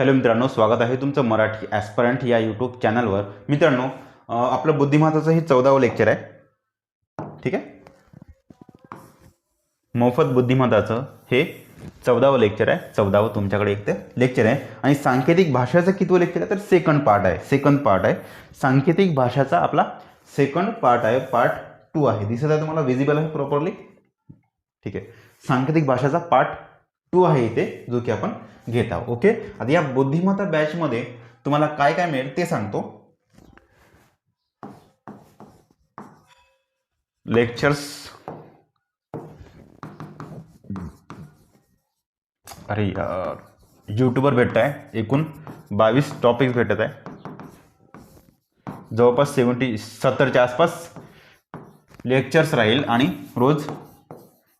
Hello मित्रांनो स्वागत आहे तुमचं मराठी ॲस्परंट या यूट्यूब चॅनलवर. मित्रांनो आपलं बुद्धिमत्ताचं हे चौदावं लेक्चर आहे. ठीक आहे? मोफत बुद्धिमत्ताचं हे चौदावं लेक्चर आहे. चौदावं तुमच्याकडे एक ते लेक्चर आहे. आणि सांकेतिक भाषाचं कितवं लेक्चर आहे? तर सेकंड पार्ट आहे. सेकंड पार्ट आहे. सांकेतिक भाषाचा आपला सेकंड पार्ट आहे. पार्ट टू आहे. दिसत आहे तुम्हाला? विजिबल आहे प्रॉपरली ठीक आहे. सांकेतिक भाषाचा पार्ट टू आहे इथे जो की आपण घेता ओके आता या बुद्धिमत्ता बॅचमध्ये तुम्हाला काय काय मिळेल ते सांगतो. लेक्चर्स अरे यूट्यूबवर भेटत आहे एकूण बावीस टॉपिक्स भेटत आहे. जवळपास सेवन्टी सत्तरच्या आसपास लेक्चर्स राहील आणि रोज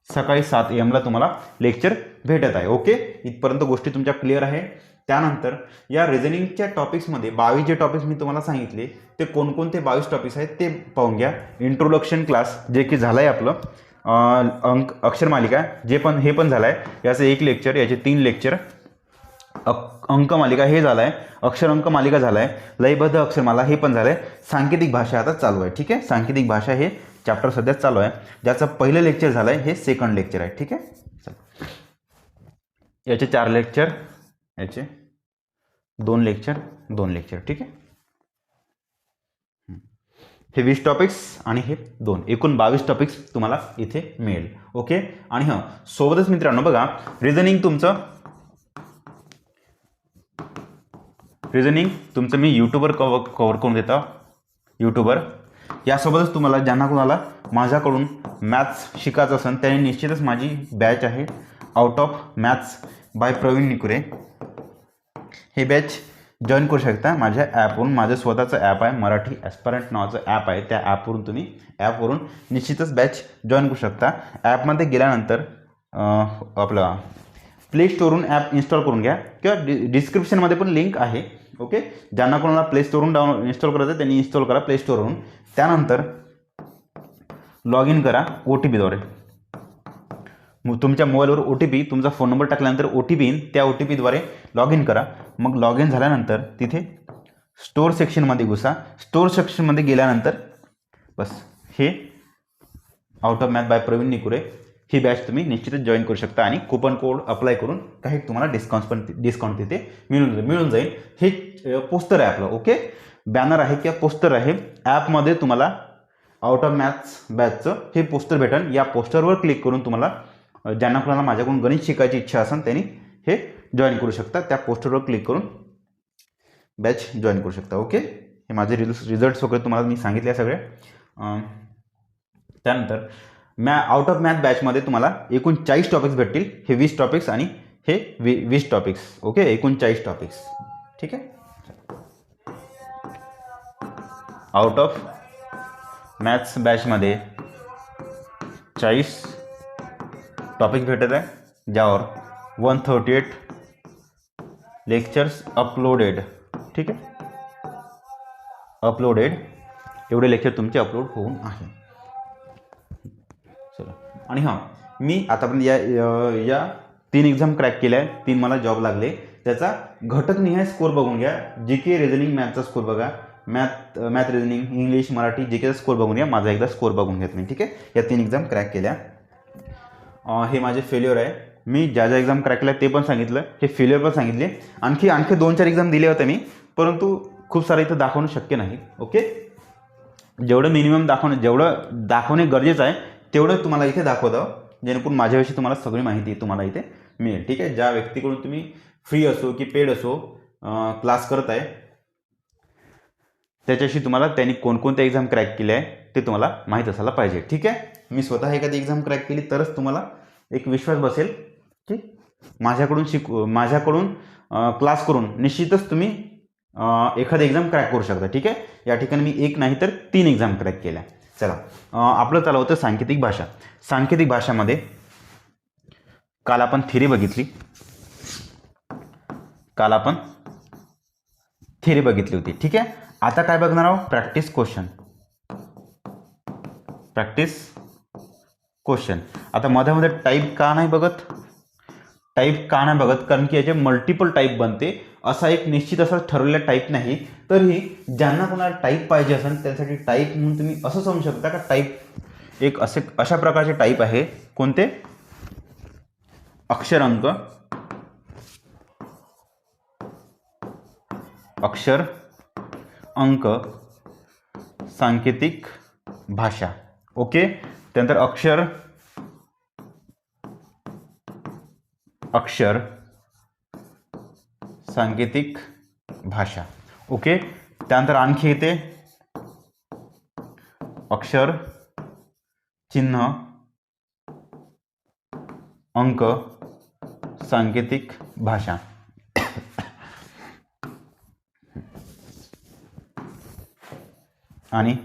सकाळी सात एमला तुम्हाला लेक्चर भेटत आहे. ओके इथपर्यंत गोष्टी तुमच्या क्लिअर आहे. त्यानंतर या रिझनिंगच्या टॉपिक्समध्ये बावीस जे टॉपिक्स मी तुम्हाला सांगितले ते कोणकोणते बावीस टॉपिक्स आहेत ते पाहून घ्या. इंट्रोडक्शन क्लास जे की झालं आहे आपलं अंक अक्षरमालिका जे पण हे पण झालं आहे याचं एक लेक्चर याचे तीन लेक्चर अंक मालिका हे झालं आहे अक्षर अंक मालिका झालं आहे लयबद्ध अक्षरमाला हे पण झालं आहे सांकेतिक भाषा आता चालू आहे. ठीक आहे? सांकेतिक भाषा हे चॅप्टर सध्या चालू आहे. ज्याचं पहिलं लेक्चर झालं आहे हे सेकंड लेक्चर आहे. ठीक आहे? याचे चार लेक्चर याचे दोन लेक्चर दोन लेक्चर ठीक आहे? हे वीस टॉपिक्स आणि हे दोन. एकूण बावीस टॉपिक्स तुम्हाला इथे मिळेल. ओके? आणि हां सोबतच मित्रांनो बघा रिझनिंग तुमचं रिझनिंग तुमचं मी यूट्यूबवर कवर कवर करून देतो. यूट्यूबवर यासोबतच तुम्हाला ज्यांना कोणाला माझ्याकडून मॅथ्स शिकायचं असेल त्याने निश्चितच माझी बॅच आहे. Out of maths by Pravin Nikure. हे बॅच जॉईन करू शकता माझ्या ॲपवरून माझं स्वतःचं ॲप आहे मराठी ॲस्परंट नावाचं ॲप आहे. त्या ॲपवरून तुम्ही ॲपवरून निश्चितच बॅच जॉईन करू शकता. ॲपमध्ये गेल्यानंतर आपलं प्ले स्टोरवरून ॲप इन्स्टॉल करून घ्या. किंवा डि डिस्क्रिप्शनमध्ये पण लिंक आहे ओके ज्यांना कोणाला प्ले स्टोरवरून डाऊन इन्स्टॉल करायचं त्यांनी इन्स्टॉल करा प्ले स्टोरवरून त्यानंतर लॉग इन करा ओ टी पीद्वारे तुमच्या मोबाईलवर ओ टी पी तुमचा फोन नंबर टाकल्यानंतर ओ टी पी येईन. त्या ओ टी पीद्वारे लॉग इन करा. मग लॉग इन झाल्यानंतर तिथे स्टोअर सेक्शनमध्ये घुसा. स्टोअर सेक्शनमध्ये गेल्यानंतर बस हे out of math by Pravin Nikure he batch तुम्ही निश्चितच जॉईन करू शकता आणि कुपन कोड अप्लाय करून काही तुम्हाला डिस्काउंट पण डिस्काउंट तिथे मिळून जाईल मिळून जाईल. हे पोस्टर आहे आपलं ओके बॅनर आहे किंवा पोस्टर आहे. ॲपमध्ये तुम्हाला आउट ऑफ मॅथ्स बॅचचं हे पोस्टर भेटेल या पोस्टरवर क्लिक करून तुम्हाला ज्यांना कुणाला माझ्याकडून गणित शिकायची इच्छा असेल त्यांनी हे जॉईन करू शकता. त्या पोस्टरवर क्लिक करून बॅच जॉईन करू शकता. ओके हे माझे रिल्स रिझल्ट्स वगैरे तुम्हाला मी सांगितले सगळे त्यानंतर मॅ आउट ऑफ मॅथ बॅचमध्ये तुम्हाला एकूण चाळीस टॉपिक्स भेटतील. हे वीस टॉपिक्स आणि हे वी वीस टॉपिक्स ओके एकूण चाळीस टॉपिक्स ठीक आहे? आउट ऑफ मॅथ्स बॅचमध्ये चाळीस टॉपिक भेटत आहे ज्यावर one thirty eight lectures uploaded. ठीक आहे? अपलोडेड. एवढे लेक्चर तुमचे अपलोड होऊन आहे. चला. आणि हां मी आतापर्यंत या या- तीन एक्झाम क्रॅक केल्या तीन मला जॉब लागले. त्याचा घटकनिहाय स्कोर बघून घ्या. जी के रिझनिंग मॅथचा स्कोर बघा. Math math reasoning English Marathi G केचा score बघून घ्या. माझा एकदा स्कोर बघून घेत मी. ठीक आहे? या तीन एक्झाम क्रॅक केल्या. हे माझे फेल्युअर आहे. मी ज्या ज्या एक्झाम क्रॅक केल्या ते पण सांगितलं हे फेल्युअर पण सांगितले. आणखी आणखी दोन चार एक्झाम दिले होते मी परंतु खूप सारं इथं दाखवणं शक्य नाही ओके जेवढं मिनिमम दाखवणं जेवढं दाखवणे गरजेचं आहे तेवढं तुम्हाला इथे दाखवतं जेणेकरून माझ्याविषयी तुम्हाला सगळी माहिती तुम्हाला इथे मिळेल ठीक आहे? ज्या व्यक्तीकडून तुम्ही फ्री असो की पेड असो क्लास करत आहे त्याच्याशी तुम्हाला त्यांनी कोणकोणत्या एक्झाम क्रॅक केल्या आहे ते तुम्हाला माहीत असायला पाहिजे ठीक आहे? मी स्वतः एखादी एक्झाम क्रॅक केली तरच तुम्हाला एक विश्वास बसेल की माझ्याकडून शिकू माझ्याकडून क्लास करून निश्चितच तुम्ही एखादी एक्झाम क्रॅक करू शकता ठीक आहे? या ठिकाणी मी एक नाही तर तीन एक्झाम क्रॅक केल्या. चला आपलं चालू होतं सांकेतिक भाषा. सांकेतिक भाषामध्ये काल आपण थिरी बघितली. काल आपण थिरी बघितली होती ठीक आहे? आता काय बघणार आहोत? प्रॅक्टिस क्वेश्चन प्रॅक्टिस क्वेश्चन आता मध्ये मध्ये टाईप का नाही बघत? टाईप का नाही बघत? कारण की याचे मल्टिपल टाईप बनते. असा एक निश्चित असा ठरवलेला टाईप नाही. तरीही ज्यांना कोणाला टाईप पाहिजे असेल त्यासाठी टाईप म्हणून तुम्ही असं समजू शकता का? टाईप एक असे अशा प्रकारचे टाईप आहे. कोणते? अक्षर अंक अक्षर. अंक. सांकेतिक भाषा. ओके? त्यानंतर अक्षर. अक्षर. सांकेतिक भाषा. ओके? त्यानंतर आणखी येते अक्षर. चिन्ह. अंक. सांकेतिक भाषा. आणि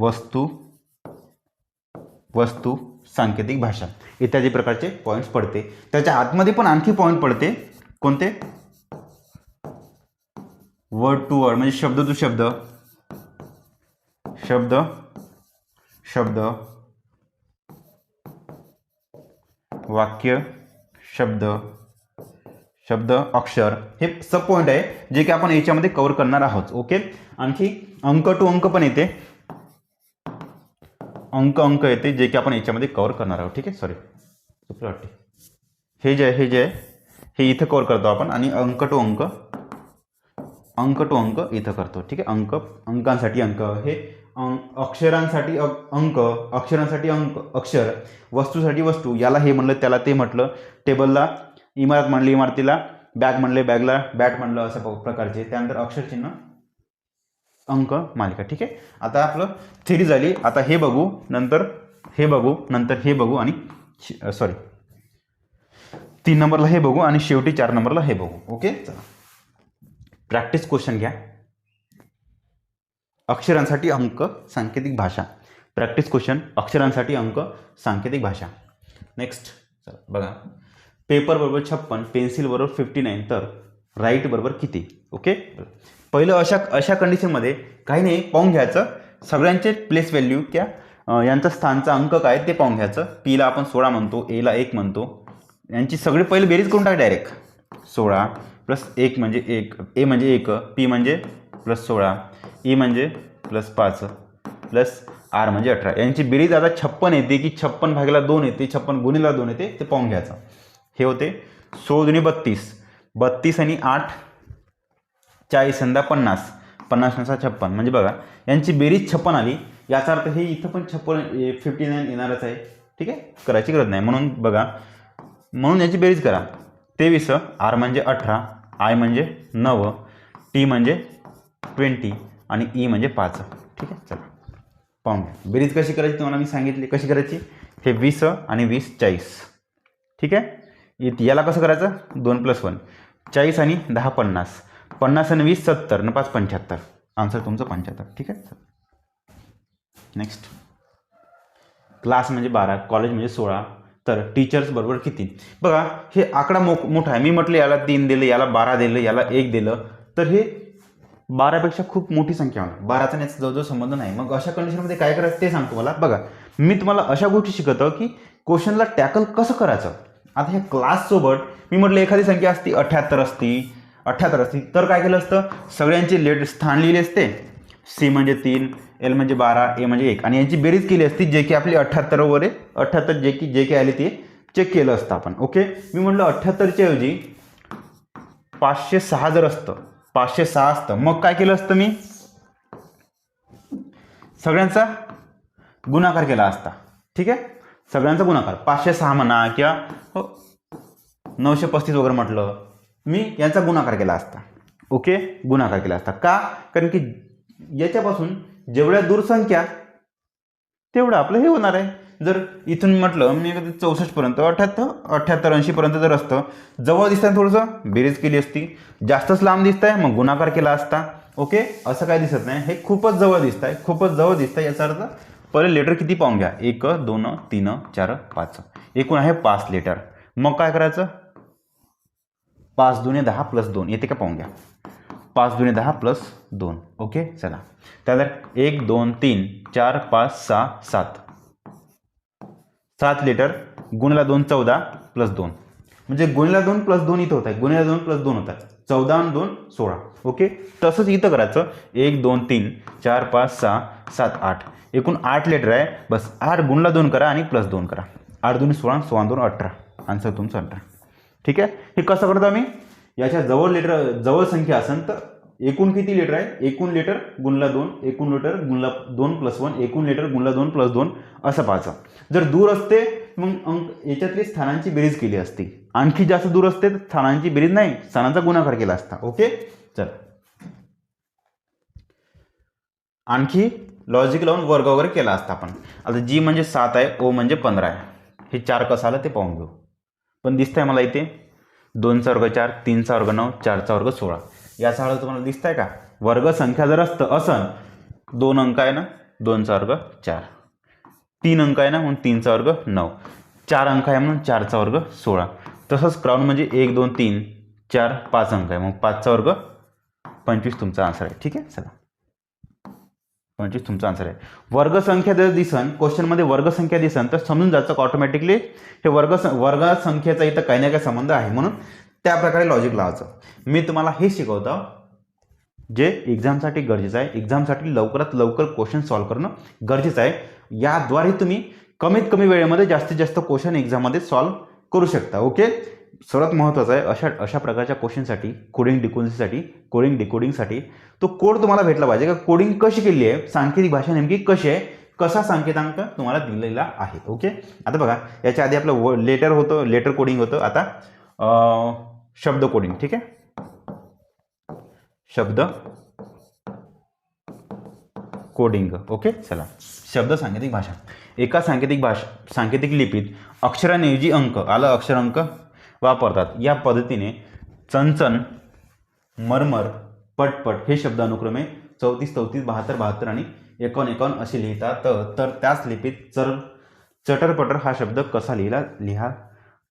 वस्तू वस्तू सांकेतिक भाषा इत्यादी प्रकारचे पॉईंट्स पडते. त्याच्या आतमध्ये पण आणखी पॉईंट पडते. कोणते? वर्ड टू वर्ड म्हणजे शब्द टू शब्द. शब्द शब्द. वाक्य शब्द. शब्द अक्षर. हे सब पॉईंट आहे जे की आपण याच्यामध्ये कव्हर करणार आहोत. ओके आणखी अंक टू अंक पण येते. अंक अंक येते जे की आपण याच्यामध्ये कव्हर करणार आहोत. ठीक आहे? सॉरी चुकलं वाटते हे जे आहे हे जे आहे हे इथं कव्हर करतो आपण आणि अंक टू अंक अंक टू अंक इथं करतो. ठीक आहे? अंक अंकांसाठी अंक. हे अक्षरांसाठी अंक अक्षरांसाठी अंक अक्षर वस्तूसाठी वस्तू. याला हे म्हणलं त्याला ते म्हटलं. टेबलला इमारत म्हणली इमारतीला बॅग म्हणले बॅगला बॅट म्हणलं अशा प- प्रकारचे. त्यानंतर अक्षरचिन्ह अंक मालिका ठीक आहे? आता आपलं थेरी झाली. आता हे बघू नंतर हे बघू नंतर हे बघू आणि सॉरी तीन नंबरला हे बघू आणि शेवटी चार नंबरला हे बघू. ओके? चला. प्रॅक्टिस क्वेश्चन घ्या. अक्षरांसाठी अंक सांकेतिक भाषा. प्रॅक्टिस क्वेश्चन अक्षरांसाठी अंक सांकेतिक भाषा. नेक्स्ट चला बघा. पेपर बरोबर छप्पन पेन्सिल बरोबर फिफ्टी नाईन तर राईट बरोबर किती? ओके? पहिलं अशा अशा कंडिशनमध्ये काही नाही पाहून घ्यायचं. सगळ्यांचे प्लेस व्हॅल्यू त्या यांचा यांचं स्थानचा अंक काय ते पाहून घ्यायचं. पीला आपण सोळा म्हणतो एला एक म्हणतो. यांची सगळी पहिले बेरीज करून टाक डायरेक्ट सोळा प्लस एक म्हणजे एक. ए म्हणजे एक पी म्हणजे प्लस सोळा. ई म्हणजे प्लस पाच प्लस आर म्हणजे अठरा. यांची बेरीज आता छप्पन येते की छप्पन भागेला दोन येते छप्पन गुणीला दोन येते ते पाहून घ्यायचं. हे होते. सोळ दुनी बत्तीस. बत्तीस आणि आठ चाळीस यंदा पन्नास पन्नास नसा छप्पन. म्हणजे बघा यांची बेरीज छप्पन आली. याचा अर्थ हे इथं पण छप्पन फिफ्टी नाईन येणारच आहे. ठीक आहे? करायची गरज नाही. म्हणून बघा म्हणून याची बेरीज करा. तेवीस आर म्हणजे अठरा आय म्हणजे नव टी म्हणजे ट्वेंटी आणि ई म्हणजे पाच. ठीक आहे? चला. पाहून घ्या. बेरीज कशी करायची तुम्हाला मी सांगितली. कशी करायची? हे वीस आणि वीस चाळीस. ठीक आहे? याला कसं करायचं? दोन प्लस वन. चाळीस आणि दहा पन्नास. पन्नास आणि वीस सत्तर न पाच पंच्याहत्तर. आन्सर तुमचं पंच्याहत्तर. ठीक आहे? नेक्स्ट क्लास म्हणजे बारा कॉलेज म्हणजे सोळा. तर टीचर्स बरोबर किती? बघा हे आकडा मो मोठा आहे. मी म्हटलं याला तीन दिलं याला बारा दिलं याला एक दिलं. तर हे बारापेक्षा खूप मोठी संख्या होणार. बाराचा आणि याचा जवळजवळ संबंध नाही. मग अशा कंडिशनमध्ये काय करायचं ते सांगतो मला बघा मी तुम्हाला अशा गोष्टी शिकवतो की क्वेश्चनला टॅकल कसं करायचं? आता ह्या क्लाससोबत मी म्हटलं एखादी संख्या असती अठ्ठ्याहत्तर असती अठ्ठ्याहत्तर असतील. तर काय केलं असतं? सगळ्यांचे लेट स्थान लिहिले असते. सी म्हणजे तीन एल म्हणजे बारा ए म्हणजे एक. आणि यांची बेरीज केली असती जे की आपली अठ्ठ्याहत्तर वगैरे अठ्ठ्याहत्तर जे की जे काही आले ते चेक केलं असतं आपण. ओके मी म्हटलं अठ्ठ्याहत्तरच्या ऐवजी पाचशे सहा जर असतं पाचशे सहा असतं मग काय केलं असतं मी? सगळ्यांचा गुणाकार केला असता. ठीक आहे? सगळ्यांचा गुणाकार. पाचशे सहा म्हणा किंवा हो नऊशे पस्तीस वगैरे म्हटलं. मी याचा गुणाकार केला असता. ओके? गुणाकार केला असता. का? कारण की याच्यापासून जेवढ्या दूरसंख्या तेवढं आपलं हे होणार आहे. जर इथून म्हटलं मी चौसष्टपर्यंत अठ्याहत्तर अठ्ठ्याहत्तर ऐंशीपर्यंत जर असतं जवळ दिसतंय थोडंसं बेरीज केली असती जास्तच लांब दिसत आहे मग गुणाकार केला असता. ओके? असं काय दिसत नाही. हे खूपच जवळ दिसत आहे खूपच जवळ दिसत आहे याचा अर्थ पहिले लेटर किती पाहून घ्या? एक दोन तीन चार पाच. एकूण आहे पाच लेटर. मग काय करायचं? पाच दुने दहा प्लस दोन. येते का पाहून घ्या. पाच दुने दहा प्लस दोन. ओके? चला. त्यानंतर एक दोन तीन चार पाच सहा सात. सात लिटर गुणला दोन चौदा प्लस दोन. म्हणजे गुणला दोन प्लस दोन इथं होत आहे गुणिला दोन प्लस दोन होत चौदा आणि दोन सोळा. ओके? तसंच इथं करायचं. एक दोन तीन चार पाच सहा सात आठ. एकूण आठ लिटर आहे. बस आठ गुणला दोन करा आणि प्लस दोन करा. आठ दोन सोळा सोळा दोन अठरा. आन्सर तुमचं अठरा. ठीक आहे? हे कसं करतो आम्ही? याच्या जवळ लिटर जवळ संख्या असेल तर एकूण किती लिटर आहे? एकूण लिटर गुणला दोन एकूण लिटर गुणला दोन प्लस वन एकूण लिटर गुणला दोन प्लस दोन असं पाहायचं. जर दूर असते मग अंक याच्यातली स्थानांची बेरीज केली असती. आणखी जास्त दूर असते तर स्थानांची बेरीज नाही. स्थानांचा गुणाकार केला असता. ओके? चल. आणखी लॉजिक लावून वर्ग वगैरे केला असता आपण. आता जी म्हणजे सात आहे ओ म्हणजे पंधरा आहे. हे चार कसं आलं ते पाहून घेऊ. पण दिसत आहे मला इथे. दोनचा वर्ग चार तीनचा वर्ग नऊ चारचा वर्ग सोळा. याचा अर्थ तुम्हाला दिसत आहे का? वर्ग संख्या जर असतं असन दोन अंक आहे ना? दोनचा वर्ग चार. तीन अंक आहे ना? म्हणून तीनचा वर्ग नऊ. चार अंक आहे म्हणून चारचा वर्ग सोळा. तसंच क्राऊन म्हणजे एक दोन तीन चार पाच अंक आहे. मग पाचचा वर्ग पंचवीस तुमचा आन्सर आहे. ठीक आहे? चला. पंचवीस तुमचा आन्सर आहे. वर्गसंख्या जर दिसन क्वेश्चनमध्ये वर्गसंख्या दिसन तर समजून जायचं ऑटोमॅटिकली हे वर्ग वर्गसंख्येचा इथं काही ना काही संबंध आहे म्हणून त्या प्रकारे लॉजिक लावायचं. मी तुम्हाला हे शिकवतो जे एक्झामसाठी गरजेचं आहे. एक्झामसाठी लवकरात लवकर क्वेश्चन सॉल्व्ह करणं गरजेचं आहे. याद्वारे तुम्ही कमीत कमी वेळेमध्ये जास्तीत जास्त क्वेश्चन एक्झाममध्ये सॉल्व्ह करू शकता. ओके सर्वात महत्त्वाचं आहे अशा अशा प्रकारच्या क्वेश्चनसाठी कोडिंग डिकोन्सीसाठी कोडिंग डिकोडिंगसाठी तो कोड तुम्हाला भेटला पाहिजे. का कोडिंग कशी केली आहे? सांकेतिक भाषा नेमकी कशी आहे? कसा संकेतांक तुम्हाला दिलेला आहे? ओके आता बघा याच्या आधी आपलं व लेटर होतं लेटर कोडिंग होतं. आता शब्द कोडिंग ठीक आहे? शब्द कोडिंग ओके चला. शब्द सांकेतिक भाषा. एका सांकेतिक भाषा सांकेतिक लिपीत अक्षरांऐवजी अंक आलं अक्षर अंक? वापरतात. या पद्धतीने चणचण मरमर पटपट हे शब्द अनुक्रमे चौतीस चौतीस बहात्तर बहात्तर आणि एकोण एकोण असे लिहितात. तर त्याच लिपीत चर चटरपटर हा शब्द कसा लिहिला लिहा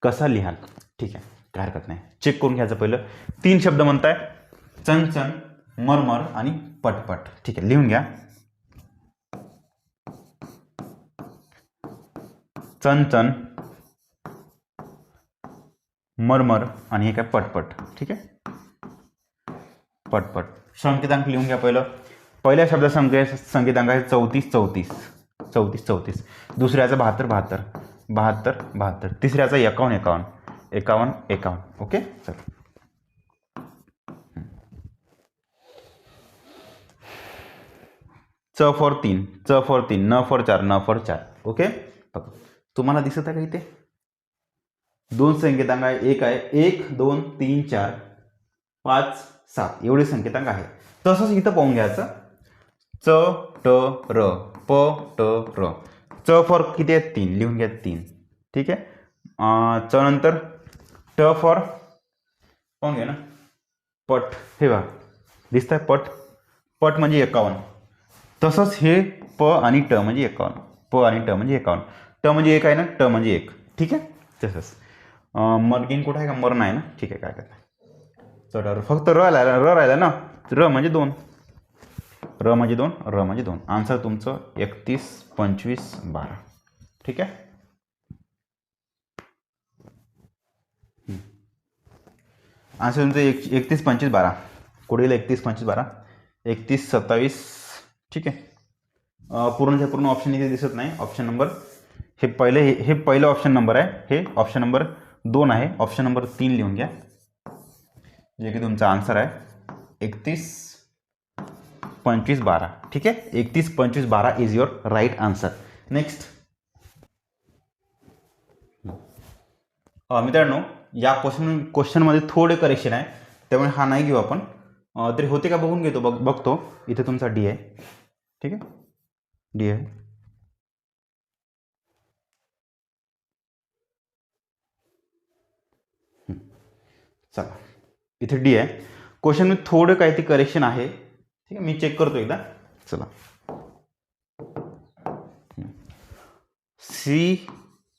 कसा लिहाल? ठीक आहे काय हरकत नाही. चेक करून घ्यायचं पहिलं. तीन शब्द म्हणताय. चणचण मरमर आणि पटपट. ठीक आहे लिहून घ्या. चणचण मरमर आणि हे काय पटपट ठीक आहे? पटपट. संकेतांक लिहून घ्या पहिलं. पहिल्या शब्द संख्या संकेतांक आहे चौतीस चौतीस. चौतीस चौतीस. दुसऱ्याचा बहात्तर बहात्तर. बहात्तर बहात्तर. तिसऱ्याचा एकावन्न एकावन्न. एकावन्न एकावन्न. ओके? चल. च फॉर तीन. च फॉर तीन. न फॉर चार न फॉर चार. ओके? तुम्हाला दिसत आहे का इथे? दोन संकेतांक आहे. एक आहे एक दोन तीन चार पाच सात. एवढे संकेतांक आहे तसंच इथं पाहून घ्यायचं. च ट र प ट र. च फॉर किती आहेत? तीन. लिहून घ्या तीन. ठीक आहे? च नंतर ट फॉर पाहून घ्या ना. पट. हे बघा. दिसत आहे पट? पट म्हणजे एकावन्न. तसंच हे प आणि ट म्हणजे एकावन्न. प आणि ट म्हणजे एकावन्न. ट म्हणजे एक आहे ना? ट म्हणजे एक. ठीक आहे? तसंच. मर्गिन कुठं आहे का? मरण आहे ना? ठीक आहे काय करता चढ फक्त र राहिला र राहिला ना? र म्हणजे दोन. र म्हणजे दोन र म्हणजे दोन. आन्सर तुमचं एकतीस पंचवीस बारा. ठीक आहे? आन्सर तुमचं एक एकतीस पंचवीस बारा. कोडीला एकतीस पंचवीस बारा? एकतीस सत्तावीस. ठीक आहे? पूर्णच्या पूर्ण ऑप्शन इथे दिसत नाही. ऑप्शन नंबर हे पहिले हे हे पहिलं ऑप्शन नंबर आहे. हे ऑप्शन नंबर दोन आहे. ऑप्शन नंबर तीन लिहून घ्या. जे की तुमचा आन्सर आहे. एकतीस पंचवीस बारा. ठीक आहे? एकतीस पंचवीस बारा is your right answer next मित्रांनो या क्वेश्चन क्वेश्चनमध्ये थोडे करेक्शन आहे. त्यामुळे हा नाही घेऊ आपण. तरी होते का? बघून घेतो. बघ बघतो. इथे तुमचा डी आहे. ठीक आहे? डी आहे. चला. इथे डी आहे. क्वेश्चन मी थोडं काही ते करेक्शन आहे. ठीक आहे मी चेक करतो एकदा. चला. C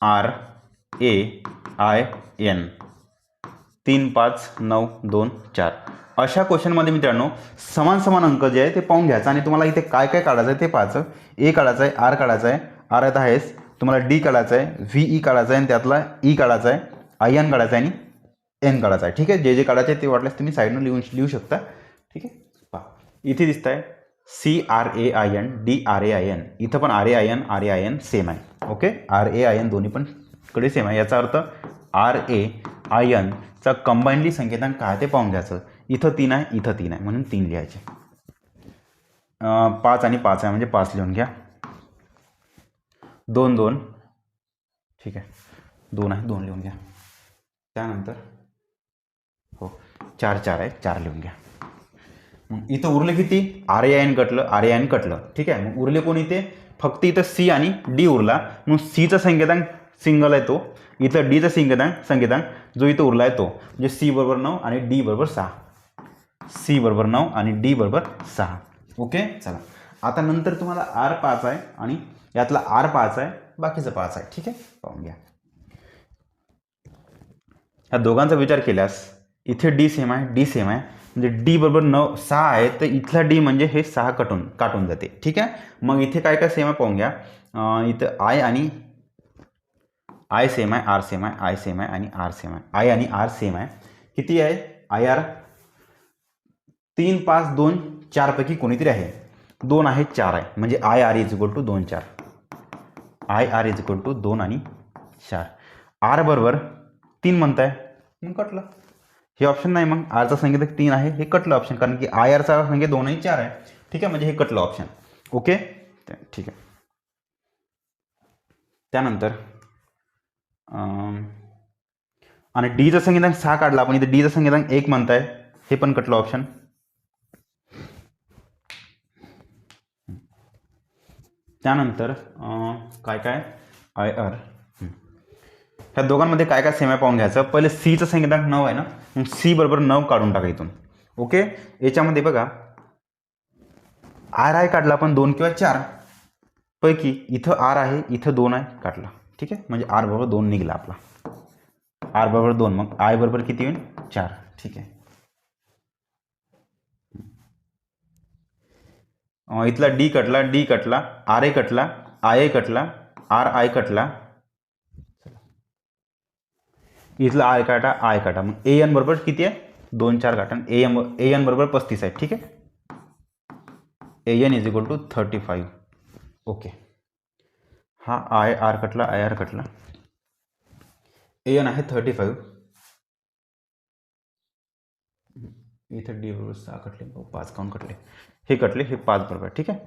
R A I N तीन पाच नऊ दोन चार. अशा क्वेश्चनमध्ये मित्रांनो समान समान अंक जे आहे ते पाहून घ्यायचं आणि तुम्हाला इथे काय काय काढायचं आहे ते पाहायचं. ए काढायचं आहे आर काढायचं आहे. आर येत आहेस तुम्हाला डी काढायचं आहे व्ही ई e काढायचं आहे आणि त्यातला e ई काढायचा आहे. आय एन काढायचं आहे आणि एन काढायचा आहे. ठीक आहे? जे जे काढायचे आहे ते वाटल्यास तुम्ही साईडनं लिहून लिहू शकता. ठीक आहे? पहा. इथे दिसत आहे C R A I N D R A I N इथं पण R A I N R A I N same आहे. Okay R A I N दोन्ही पण कडे सेम आहे. याचा अर्थ आर ए आय एनचा कंबाईनली संकेतांक काय ते पाहून घ्यायचं. इथं तीन आहे इथं तीन आहे. म्हणून तीन लिहायचे. पाच आणि पाच आहे. म्हणजे पाच लिहून घ्या. दोन दोन. ठीक आहे? दोन आहे दोन लिहून घ्या. त्यानंतर चार चार आहे. चार लिहून घ्या. मग इथं उरले किती? आर ए एन कटलं आर ए एन कटलं. ठीक आहे? मग उरले कोण इथे? फक्त इथं सी आणि डी उरला. मग सीचा संकेतांक सिंगल आहे तो. इथं डीचा संकेतांक संकेतांक जो इथं उरला आहे तो. म्हणजे सी बरोबर नऊ आणि डी बरोबर सहा. सी बरोबर नऊ आणि डी बरोबर सहा. ओके? चला. आता नंतर तुम्हाला आर पाच आहे आणि यातला आर पाच आहे बाकीचं पाच आहे. ठीक आहे? पाहून घ्या. ह्या दोघांचा विचार केल्यास इथे डी सेम आहे डी सेम आहे. म्हणजे डी बरोबर नऊ सहा आहे तर इथला डी म्हणजे हे सहा कटून काटून जाते. ठीक आहे? मग इथे काय काय सेम आहे पाहून घ्या. इथं आय आणि आय सेम आहे आर सेम आहे आय सेम आहे आणि आर सेम आहे. आय आणि आर सेम आहे. किती आहे? आय आर तीन पाच दोन चारपैकी कोणीतरी आहे. दोन आहे चार आहे. म्हणजे I R is equal to दोन चार. I R is equal to दोन आणि चार. आर बरोबर तीन म्हणताय. मग कटलं. हे ऑप्शन नाही मग. आरचा संकेत तीन आहे. हे कटलं ऑप्शन कारण की आय आरचा संकेत दोनही चार आहे. ठीक आहे? म्हणजे हे कटलं ऑप्शन ओके ठीक आहे. त्यानंतर आणि डीचा संकेतांक सहा काढला. आपण इथे डीचा संकेतांक एक म्हणताय. हे पण कटलं ऑप्शन त्यानंतर काय काय? आय आर ह्या दोघांमध्ये काय काय सेम आहे पाहून घ्यायचं. पहिले सीचं संकेतांक नऊ आहे ना? मग सी बरोबर नऊ काढून टाका इथून. ओके? याच्यामध्ये बघा. आर आहे काढला आपण दोन किंवा चार. पैकी इथं आर आहे इथं दोन आहे काढला. ठीक आहे? म्हणजे आर बरोबर दोन निघला आपला. आर बरोबर दोन. मग आय बरोबर किती होईल? चार. ठीक आहे. इथला डी कटला डी कटला आर ए कटला आय ए कटला आर आय कटला इथला आय काटा आय काटा. मग ए एन बरोबर किती आहे? दोन चार काटा. ए एम ए एन बरोबर पस्तीस आहे. ठीक आहे? A N is equal to thirty five okay हा आय आर कटला आय आर कटला. ए एन आहे थर्टी फाईव्ह इथं डी बरोबर सहा कटले. पाच काउंट कटले? हे कटले हे पाच बरोबर. ठीक आहे?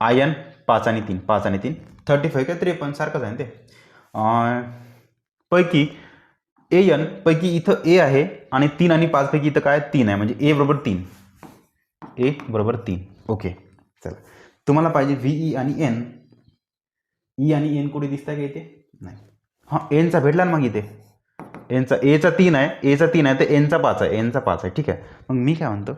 आय एन पाच आणि तीन. पाच आणि तीन. थर्टी फाईव्ह काय त्रेपन्न सारखंच आहे ते? अं, पैकी ए एन पैकी इथं ए आहे आणि तीन आणि पाच पैकी इथं काय? तीन आहे. म्हणजे ए बरोबर तीन. ए बरोबर तीन. ओके चला. तुम्हाला पाहिजे व्ही ई e आणि एन ई e आणि एन कुठे दिसत आहे का इथे? नाही. हां एनचा भेटला ना मग इथे. एनचा एचा तीन आहे. एचा तीन आहे तर एनचा पाच आहे. एनचा पाच आहे. ठीक आहे. मग मी काय म्हणतो?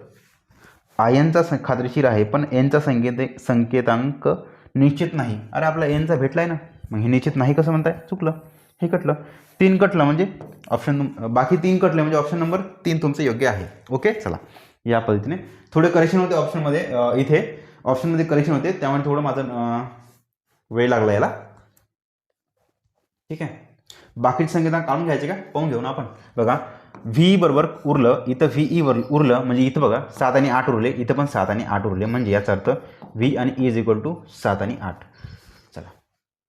आयनचा सं खात्रीशीर आहे पण एनचा संकेत संकेतांक निश्चित नाही. अरे आपला एनचा भेटला आहे ना. मग हे निश्चित नाही कसं म्हणताय? चुकलं. हे कटलं. तीन कटलं म्हणजे ऑप्शन बाकी तीन कटले म्हणजे ऑप्शन नंबर तीन तुमचं योग्य आहे. ओके चला. या पद्धतीने. थोडे करेक्शन होते ऑप्शनमध्ये इथे. ऑप्शनमध्ये करेक्शन होते. त्यामुळे थोडं माझं वेळ लागला याला. ठीक आहे? बाकीचे संकेतांक काढून घ्यायचे का? पाहून घेऊ ना आपण. बघा. व्ही बरोबर उरलं. इथं व्ही ई e वर उरलं. म्हणजे इथं बघा. सात आणि आठ उरले. इथं पण सात आणि आठ उरले. म्हणजे याचा अर्थ व्ही आणि ई इज इक्वल टू सात आणि आठ.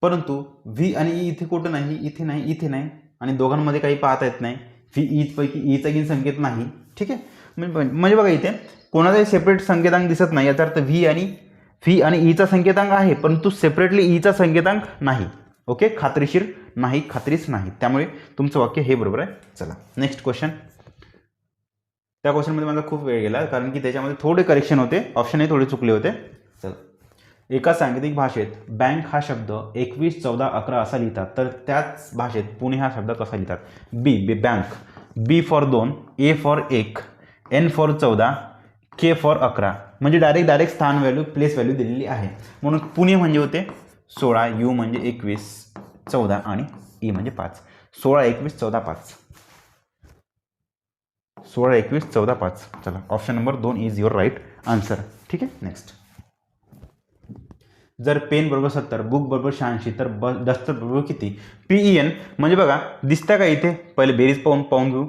परंतु व्ही आणि ई इथे कुठं नाही इथे नाही इथे नाही आणि दोघांमध्ये काही पाहता येत नाही. व्ही ईपैकी e ईचा e की संकेत नाही. ठीक आहे? म्हणजे म्हणजे बघा इथे कोणाचाही सेपरेट संकेतांक दिसत नाही. याचा अर्थ व्ही आणि व्ही आणि ईचा संकेतांक आहे परंतु सेपरेटली ईचा संकेतांक नाही. ओके? खात्रीशीर नाही खात्रीच नाही. त्यामुळे तुमचं वाक्य हे बरोबर आहे. चला नेक्स्ट क्वेश्चन त्या क्वेश्चनमध्ये माझा खूप वेळ गेला कारण की त्याच्यामध्ये थोडे करेक्शन होते ऑप्शनही थोडे चुकले होते. चला. एका सांकेतिक भाषेत बँक हा शब्द एकवीस चौदा अकरा असा लिहितात. तर त्याच भाषेत पुणे हा शब्द कसा लिहितात? बी बी बँक बी फॉर दोन ए फॉर एक एन फॉर चौदा के फॉर अकरा. म्हणजे डायरेक्ट डायरेक्ट स्थान व्हॅल्यू प्लेस व्हॅल्यू दिलेली आहे. म्हणून पुणे म्हणजे होते सोळा यू म्हणजे एकवीस चौदा आणि ई म्हणजे पाच. सोळा एकवीस चौदा पाच. सोळा एकवीस चौदा पाच. चला ऑप्शन नंबर दोन इज युअर राईट आन्सर ठीक आहे? नेक्स्ट जर पेन बरोबर सत्तर बुक बरोबर शहाऐंशी तर ब दस्तर बरोबर किती? पीई एन म्हणजे बघा दिसतं का इथे? पहिले बेरीज पाहून पाहून घेऊ.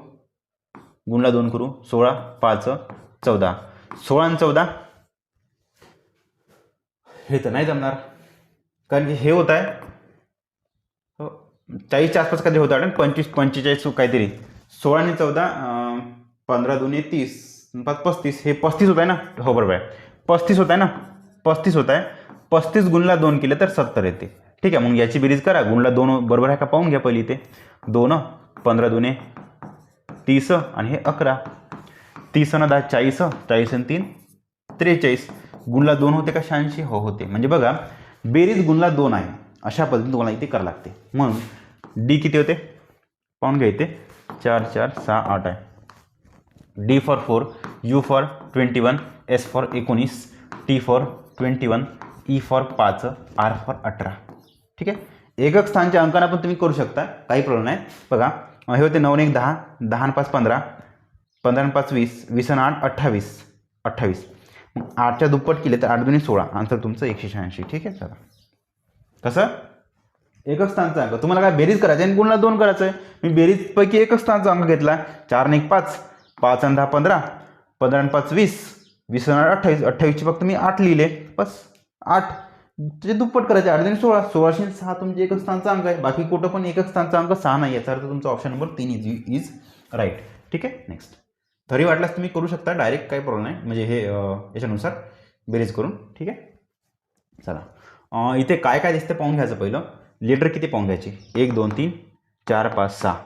गुणला दोन करू. सोळा पाच चौदा. सोळा आणि चौदा? हे तर नाही जमणार. कारण की हे होत आहे. हो, चाळीसच्या आसपास कधी होतं आणि पंचवीस पंचेचाळीस हो, काहीतरी. सोळा आणि चौदा पंधरा दोन्ही तीस पाच पस्तीस हे पस्तीस होत आहे ना? हो बरोबर आहे. पस्तीस होत आहे ना? पस्तीस होत आहे. पस्तीस गुणला दोन केले तर सत्तर येते. ठीक आहे मग याची बेरीज करा. गुणला दोन बरोबर आहे का? पाहून घ्या पहिली इथे. दोन पंधरा दोन्ही तीस आणि हे अकरा. तीस आणि दहा चाळीस. चाळीस आणि तीन त्रेचाळीस. गुणला दोन होते का? शहाऐंशी. हो होते. म्हणजे बघा बेरीज गुणला दोन आहे. अशा पद्धतीने तुम्हाला इथे करावं लागते. म्हणून डी किती होते? पाहून घ्या इथे. चार चार सहा आठ आहे. D for four U for twenty one S for एकोणीस T for twenty one E E for पाच आर फॉर अठरा. ठीक आहे? एकक स्थानच्या अंकांना पण तुम्ही करू शकता. काही प्रॉब्लेम नाही. बघा हे होते नऊ एक दहा. दहा आणि पाच पंधरा. पंधरा आणि पाच वीस. वीस आणि आठ अठ्ठावीस. अठ्ठावीस. मग आठच्या दुप्पट केले तर आठ दोन्ही सोळा. आन्सर तुमचं एकशे शहाऐंशी. ठीक आहे? चला. कसं? एकच स्थानचा अंक. तुम्हाला काय बेरीज करायची आणि गुणला दोन करायचं आहे. मी बेरीजपैकी एकच स्थानचा अंक घेतला. चार आणि एक पाच. पाच आणि दहा पंधरा. पंधरा आणि पाच वीस. वीस आणि आठ अठ्ठावीस. अठ्ठावीसचे फक्त मी आठ लिहिले. बस. आठ. ते दुप्पट करायचे आठ आणि सोळा. सोळाशे सहा तुमचे एकच स्थानचा अंक आहे. बाकी कुठं पण एकच स्थानचा अंक सहा नाही याचा अर्थ तुमचा ऑप्शन नंबर तीन इज़ इज़ राईट ठीक आहे? नेक्स्ट तरी वाटल्यास तुम्ही करू शकता डायरेक्ट काही प्रॉब्लेम नाही. म्हणजे हे अं, याच्यानुसार बेरीज करून. ठीक आहे? चला. इथे काय काय दिसते पाहून घ्यायचं पहिलं. लेटर किती पाहून घ्यायचे? एक दोन तीन चार पाच सहा.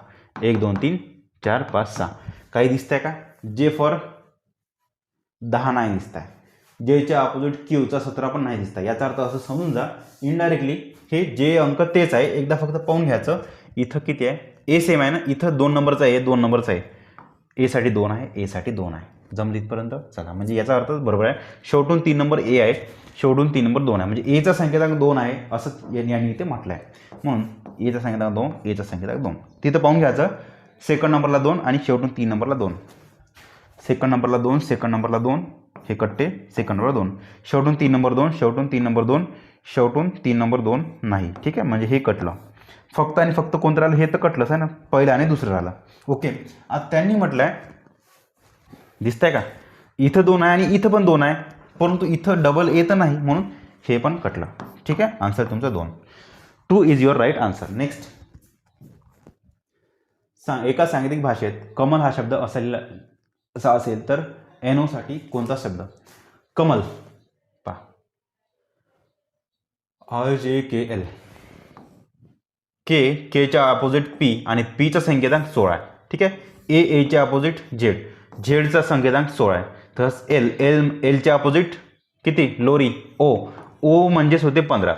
एक दोन तीन चार पाच सहा. काही दिसतंय का? जे फॉर दहा नाही दिसत आहे जेच्या अपोजिट क्यूचा सतरा पण नाही दिसता. याचा अर्थ असं समजून जा इनडायरेक्टली हे जे अंक तेच आहे. एकदा फक्त पाहून घ्यायचं. इथं किती आहे? ए सेम आहे ना? इथं दोन नंबरचा आहे. दोन नंबरचा आहे. एसाठी दोन आहे. एसाठी दोन आहे. जमली इथपर्यंत? चला म्हणजे याचा अर्थ बरोबर आहे. शेवटून तीन नंबर ए आहे शेवटून तीन नंबर दोन आहे. म्हणजे एचा संकेतांक दोन आहे. असं यांनी इथे म्हटलं आहे म्हणून एचा संकेतांक दोन एचा संकेतांक दोन. तिथं पाहून घ्यायचं. सेकंड नंबरला दोन आणि शेवटून तीन नंबरला दोन. सेकंड नंबरला दोन सेकंड नंबरला दोन. हे कट्टे सेकंडवर दोन. शेवटून तीन नंबर दोन शेवटून तीन नंबर दोन शेवटून तीन नंबर दोन नाही. ठीक आहे? म्हणजे हे कटलं. फक्त आणि फक्त कोणतं राहिलं? हे तर कटलंच आहे ना. पहिलं आणि दुसरं राहिलं. ओके. आता त्यांनी म्हटलं आहे दिसतंय का? इथं दोन आहे आणि इथं पण दोन आहे. परंतु इथं डबल येतं नाही. म्हणून हे पण कटलं. ठीक आहे? आन्सर तुमचं दोन. Two is your right answer next सांग एका सांगीतिक भाषेत कमल हा शब्द असेल असा असेल तर एन ओसाठी कोणता शब्द? कमल. पा. R J K L. K केच्या opposite P आणि पीचा संकेतांक सोळा आहे. ठीक आहे? ए एच्या अपोजिट झेड झेडचा संकेतांक सोळा आहे. तसंच एल एल एलच्या अपोजिट किती? लोरी. ओ ओ म्हणजेच होते पंधरा.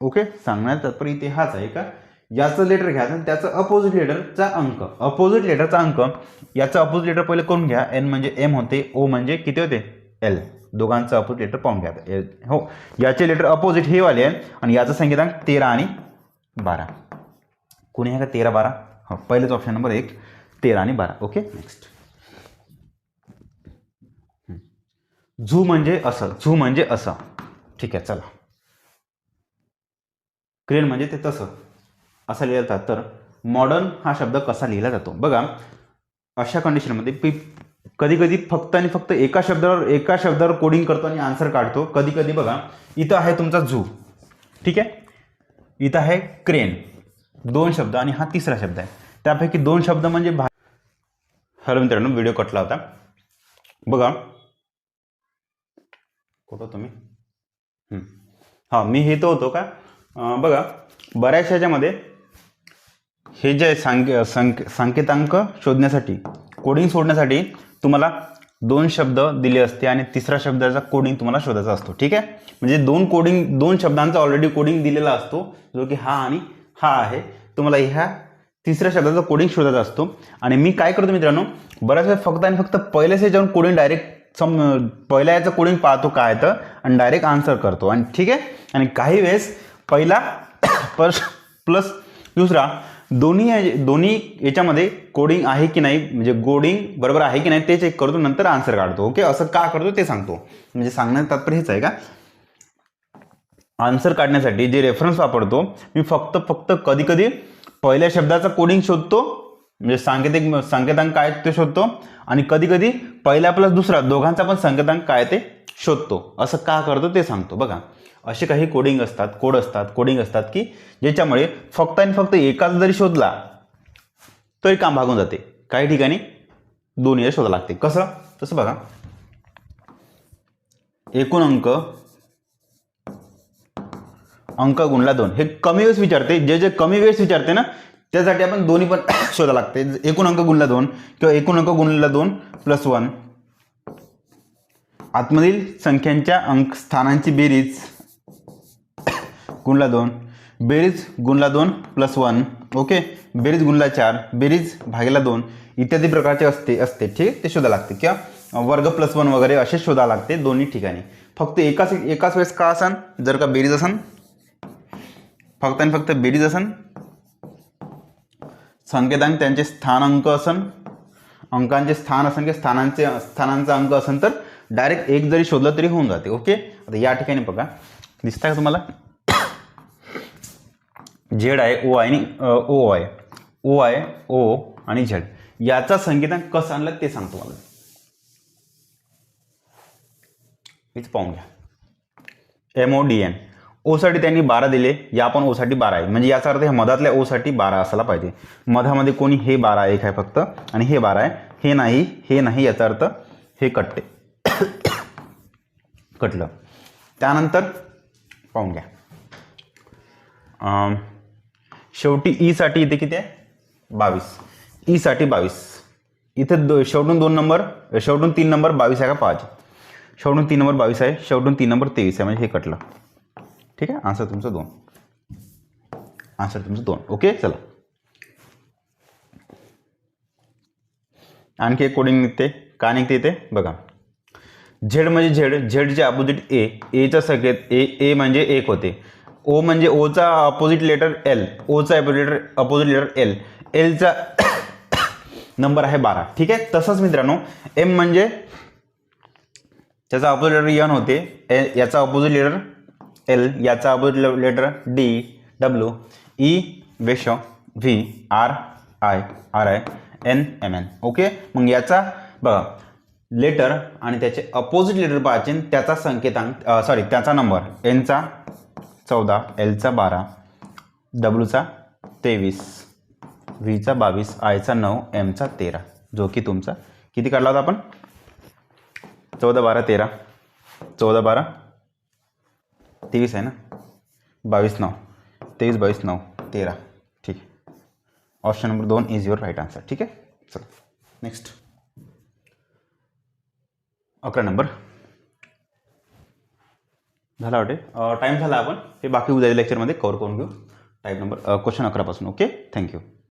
ओके सांगण्याचा तात्पर्य इथे हाच आहे का? याचं लेटर घ्या आणि त्याचं अपोजिट लेटरचा अंक. अपोजिट लेटरचा अंक याचं अपोजिट लेटर पहिले करून घ्या? एन म्हणजे एम होते ओ म्हणजे किती होते? एल दोघांचं अपोजिट लेटर पाहून घ्या एल हो. याचे लेटर अपोजिट हे वाले आहे आणि याचा संकेतांक तेरा आणि बारा. कोणी आहे का तेरा बारा? हो पहिलेच ऑप्शन नंबर एक तेरा आणि बारा. ओके नेक्स्ट झू म्हणजे असं झू म्हणजे असं. ठीक आहे चला. क्रेन म्हणजे ते तसं. असं लिहिलं जातात तर मॉडर्न हा शब्द कसा लिहिला जातो? बघा अशा कंडिशनमध्ये पी कधी कधी फक्त आणि फक्त एका शब्दावर एका शब्दावर कोडिंग करतो आणि आन्सर काढतो. कधी कधी बघा इथं आहे तुमचा झू ठीक आहे? इथं आहे क्रेन दोन शब्द आणि हा तिसरा शब्द आहे. त्यापैकी दोन शब्द म्हणजे भा हॅलो मित्रांनो व्हिडिओ कटला होता. बघा. कुठं तुम्ही? हा हां मी हे तो होतो का? बघा बऱ्याचशा ह्याच्यामध्ये हे जे आहे सांक संक संकेतांक शोधण्यासाठी कोडिंग सोडण्यासाठी तुम्हाला दोन शब्द दिले असते आणि तिसरा शब्दाचा कोडिंग तुम्हाला शोधायचा असतो. ठीक आहे? म्हणजे दोन कोडिंग दोन शब्दांचा ऑलरेडी कोडिंग दिलेला असतो जो की हा आणि हा आहे. तुम्हाला ह्या तिसऱ्या शब्दाचा कोडिंग शोधायचा असतो. आणि मी काय करतो मित्रांनो बऱ्याच वेळा फक्त आणि फक्त पहिल्याच जाऊन कोडिंग डायरेक्ट सम पहिल्या याचं कोडिंग पाहतो काय तर आणि डायरेक्ट आन्सर करतो. आणि ठीक आहे? आणि काही वेळेस पहिला प्लस दुसरा दोन्ही दोन्ही याच्यामध्ये कोडिंग आहे की नाही? म्हणजे कोडिंग बरोबर आहे की नाही ते चेक करतो नंतर आन्सर काढतो. ओके असं का करतो ते सांगतो. म्हणजे सांगण्याचं तात्पर्य हेच आहे का? आन्सर काढण्यासाठी जे रेफरन्स वापरतो मी फक्त फक्त कधी कधी पहिल्या शब्दाचा कोडिंग शोधतो. म्हणजे सांकेतिक संकेतांक काय ते शोधतो. आणि कधी कधी पहिला प्लस दुसरा दोघांचा पण संकेतांक काय ते शोधतो. असं का करतो ते सांगतो. बघा. असे काही कोडिंग असतात कोड असतात कोडिंग असतात की ज्याच्यामुळे फक्त आणि फक्त एकाच जरी शोधला तरी काम भागून जाते. काही ठिकाणी दोन वेळा शोधा लागते. कसं? तसं बघा. एकूण अंक अंक गुणला दोन. हे कमी वेळेस विचारते. जे जे कमी वेळेस विचारते ना त्यासाठी आपण दोन्ही पण शोधा लागते. एकूण अंक गुणला दोन किंवा एकूण अंक गुणला दोन प्लस वन आतमधील संख्यांच्या अंक स्थानांची बेरीज गुणला दोन. बेरीज गुणला दोन प्लस वन ओके बेरीज गुणला चार बेरीज भागेला दोन. इत्यादी प्रकारचे असते असते. ठीक? ते शोधा लागते किंवा वर्ग प्लस वन वगैरे असे शोधा लागते दोन्ही ठिकाणी. फक्त एकाच एकाच वेळेस का असन? जर का बेरीज असन? फक्त आणि फक्त बेरीज असन? संकेतांक त्यांचे स्थान अंक असन? अंकांचे स्थान असन किंवा स्थानांचे स्थानांचा अंक असन तर डायरेक्ट एक जरी शोधलं तरी होऊन जाते. ओके आता या ठिकाणी बघा. दिसतंय का तुम्हाला? झेड आहे ओ आहे आणि ओ आहे. ओ आहे ओ आणि झेड. याचा संगीतांक कसं आणलं ते सांगतो मला हेच पाहून घ्या. एम ओ डी एन ओसाठी त्यांनी बारा दिले या पण ओसाठी बारा आहे. म्हणजे याचा अर्थ हे मधातल्या ओसाठी बारा असायला पाहिजे. मधामध्ये कोणी हे बारा एक आहे फक्त? आणि हे बारा आहे. हे नाही हे नाही याचा अर्थ हे कटते. कटलं. त्यानंतर पाहून घ्या. शेवटी e शेवटी ईसाठी इथे किती आहे? बावीस. E ईसाठी बावीस. इथे दो शेवटून दोन नंबर शेवटून तीन नंबर बावीस आहे का? पाच. शेवटून तीन नंबर बावीस आहे शेवटून तीन नंबर तेवीस आहे म्हणजे हे कटलं. ठीक आहे? आन्सर तुमचं दोन. आन्सर तुमचं दोन. ओके चला. आणखी एक कोडिंग निघते. का निघते इथे? बघा. झेड म्हणजे झेड झेडचे अपोजिट ए एच्या संकेत ए ए म्हणजे एक होते. ओ म्हणजे ओचा अपोजिट लेटर एल ओचा अपोजिट अपोजिट लेटर एल एलचा नंबर आहे बारा. ठीक आहे? तसंच मित्रांनो एम म्हणजे त्याचा अपोजिट लेटर यन होते. ए याचा अपोजिट लेटर एल याचा opposite letter D W E वेश V R I R I N M N okay मग याचा बघा लेटर आणि त्याचे अपोजिट लेटर पाहिजे त्याचा संकेतांक सॉरी त्याचा नंबर एनचा चौदा एलचा बारा डब्ल्यूचा तेवीस व्हीचा बावीस आयचा नऊ एमचा तेरा. जो की तुमचा किती काढला होता आपण? चौदा बारा तेरा. चौदा बारा. तेवीस आहे ना? बावीस नऊ. तेवीस बावीस नऊ. तेरा. ठीक आहे. ऑप्शन नंबर दोन इज युअर राईट आन्सर ठीक आहे? चला. नेक्स्ट अकरा नंबर. झाला वाटे. टाईम झाला आपण. हे बाकी उद्या लेक्चरमध्ये कवर करून घेऊ. टाईप नंबर क्वेश्चन अकरापासून ओके थँक्यू